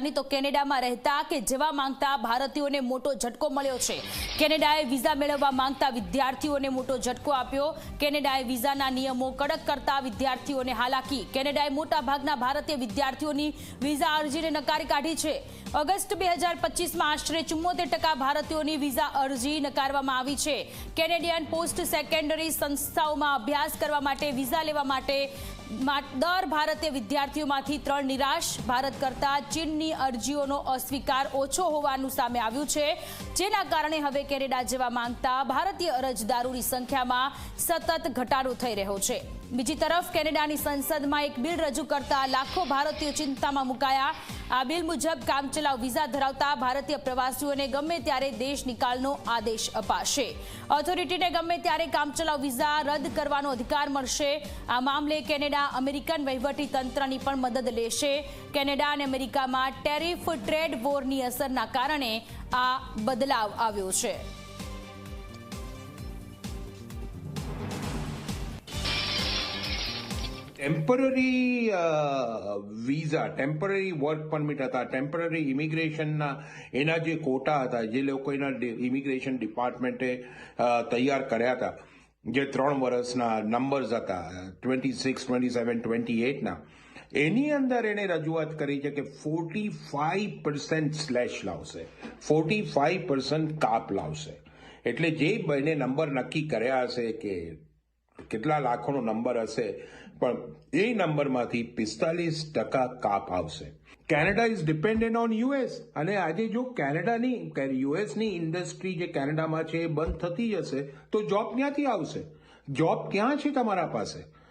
ની તો કેનેડામાં રહેતા કે જવા માંગતા ભારતીયોને મોટો ઝટકો મળ્યો છે. કેનેડાએ વિઝા મેળવવા માંગતા વિદ્યાર્થીઓને મોટો ઝટકો આપ્યો. કેનેડાએ વિઝાના નિયમો કડક કરતા વિદ્યાર્થીઓને હાલાકી. કેનેડાએ મોટા ભાગના ભારતીય વિદ્યાર્થીઓની વિઝા અરજીને નકારી કાઢી છે. ઓગસ્ટ બે હજાર પચીસમાં આશરે ચુમ્મોતેર ટકા ભારતીયોની વિઝા અરજી નકારવામાં આવી છે. કેનેડિયન પોસ્ટ સેકન્ડરી સંસ્થાઓમાં અભ્યાસ કરવા માટે વિઝા લેવા માટે દર ભારતીય વિદ્યાર્થીઓમાંથી ત્રણ નિરાશ. ભારત કરતા ચીનની અરજીઓનો અસ્વીકાર ઓછો હોવાનું સામે આવ્યું છે. જેના કારણે હવે કેનેડા જવા માંગતા ભારતીય અરજદારોની સંખ્યામાં સતત ઘટાડો થઈ રહ્યો છે. બીજી તરફ કેનેડાની સંસદમાં એક બિલ રજૂ કરતા લાખો ભારતીયો ચિંતામાં મુકાયા. આ બિલ મુજબ કામચલાઉ વિઝા ધરાવતા ભારતીય પ્રવાસીઓને ગમે ત્યારે દેશ નિકાલનો આદેશ અપાશે. ઓથોરિટીને ગમે ત્યારે કામચલાઉ વિઝા રદ કરવાનો અધિકાર મળશે. આ મામલે કેનેડા અમેરિકન વહીવટી તંત્રની પણ મદદ લેશે. કેનેડા અને અમેરિકામાં ટેરિફ ટ્રેડ વોરની અસરના કારણે આ બદલાવ આવ્યો છે. Temporary visa temporary work permit હતા ટેમ્પરરી ઇમિગ્રેશનના એના જે કોટા હતા, જે લોકો એના ઇમિગ્રેશન ડિપાર્ટમેન્ટે તૈયાર કર્યા હતા, જે ત્રણ વર્ષના નંબર્સ હતા twenty six twenty seven twenty એટના એની અંદર એણે રજૂઆત કરી છે કે ફોર્ટી ફાઈવ પર્સન્ટ સ્લેશ લાવશે ફોર્ટી ફાઈવ પર્સન્ટ કાપ લાવશે, એટલે જે બંને નંબર નક્કી કર્યા હશે કે કેટલા લાખોનો નંબર હશે? પણ એ નંબરમાંથી પિસ્તાલીસ ટકા કાપ આવશે. Canada is dependent on US અને આજે જો કેનેડાની યુએસની ઇન્ડસ્ટ્રી જે કેનેડામાં છે એ બંધ થતી જશે, તો જોબ ક્યાંથી આવશે? જોબ ક્યાં છે તમારા પાસે?